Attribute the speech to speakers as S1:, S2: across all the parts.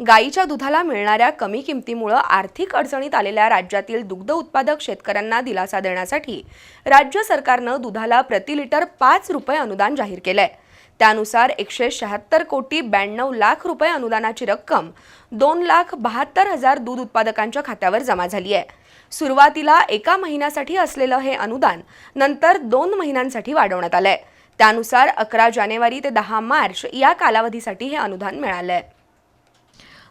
S1: गाईच्या दुधाला मिळणाऱ्या कमी किमतीमुळं आर्थिक अडचणीत आलेल्या राज्यातील दुग्ध उत्पादक शेतकऱ्यांना दिलासा देण्यासाठी राज्य सरकारनं दुधाला प्रति लिटर पाच रुपये अनुदान जाहीर केलंय. त्यानुसार एकशे शहात्तर कोटी ब्याण्णव लाख रुपये अनुदानाची रक्कम दोन लाख बहात्तर हजार दूध उत्पादकांच्या खात्यावर जमा झाली आहे सुरुवातीला एका महिन्यासाठी असलेलं हे अनुदान नंतर दोन महिन्यांसाठी वाढवण्यात आलंय. त्यानुसार अकरा जानेवारी ते दहा मार्च या कालावधीसाठी हे अनुदान मिळालंय.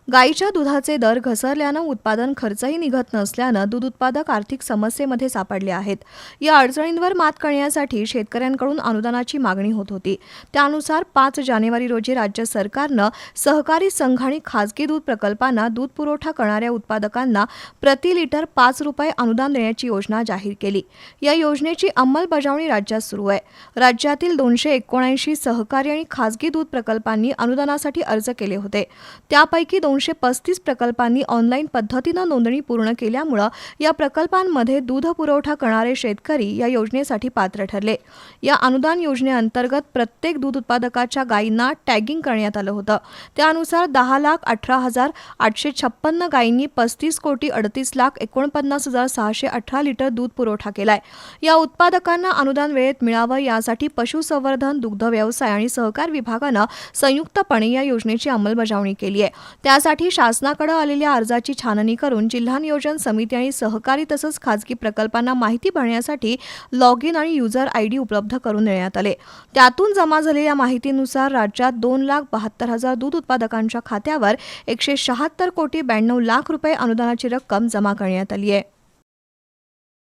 S2: गाईच्या दुधाचे दर घसरल्यानं उत्पादन खर्चही निघत नसल्यानं दूध उत्पादक आर्थिक समस्येमध्ये सापडले आहेत. या अडचणींवर मात करण्यासाठी शेतकऱ्यांकडून अनुदानाची मागणी होत होती. त्यानुसार पाच जानेवारी रोजी राज्य सरकारनं सहकारी संघ आणि खाजगी दूध प्रकल्पांना दूध पुरवठा करणाऱ्या उत्पादकांना प्रति लिटर पाच रुपये अनुदान देण्याची योजना जाहीर केली. या योजनेची अंमलबजावणी राज्यात सुरू आहे. राज्यातील दोनशे एकोणऐंशी सहकारी आणि खाजगी दूध प्रकल्पांनी अनुदानासाठी अर्ज केले होते. त्यापैकी दोनशे पस्तीस प्रकल्पांनी ऑनलाईन पद्धतीनं नोंदणी पूर्ण केल्यामुळं या प्रकल्पांमध्ये दूध पुरवठा करणारे शेतकरी या योजनेसाठी पात्र ठरले. या अनुदान योजनेअंतर्गत प्रत्येक दूध उत्पादकाच्या गायींना टॅगिंग करण्यात आलं होतं. त्यानुसार दहा लाख अठरा हजार आठशे छप्पन्न गायींनी पस्तीस कोटी अडतीस लाख एकोणपन्नास हजार सहाशे अठरा लिटर दूध पुरवठा केलाय. या उत्पादकांना अनुदान वेळेत मिळावं यासाठी पशुसंवर्धन दुग्ध व्यवसाय आणि सहकार विभागानं संयुक्तपणे या योजनेची अंमलबजावणी केली आहे त्या यासाठी शासनाकडे आलेल्या अर्जाची छाननी करून जिल्हा नियोजन समिती आणि सहकारी तसंच खाजगी प्रकल्पांना माहिती भरण्यासाठी लॉग इन आणि युजर आय डी उपलब्ध करून देण्यात आले. त्यातून जमा झालेल्या माहितीनुसार राज्यात दोन लाख बहात्तर हजार दूध उत्पादकांच्या खात्यावर एकशे शहात्तर कोटी ब्याण्णव लाख रुपये अनुदानाची रक्कम जमा करण्यात आली आहे.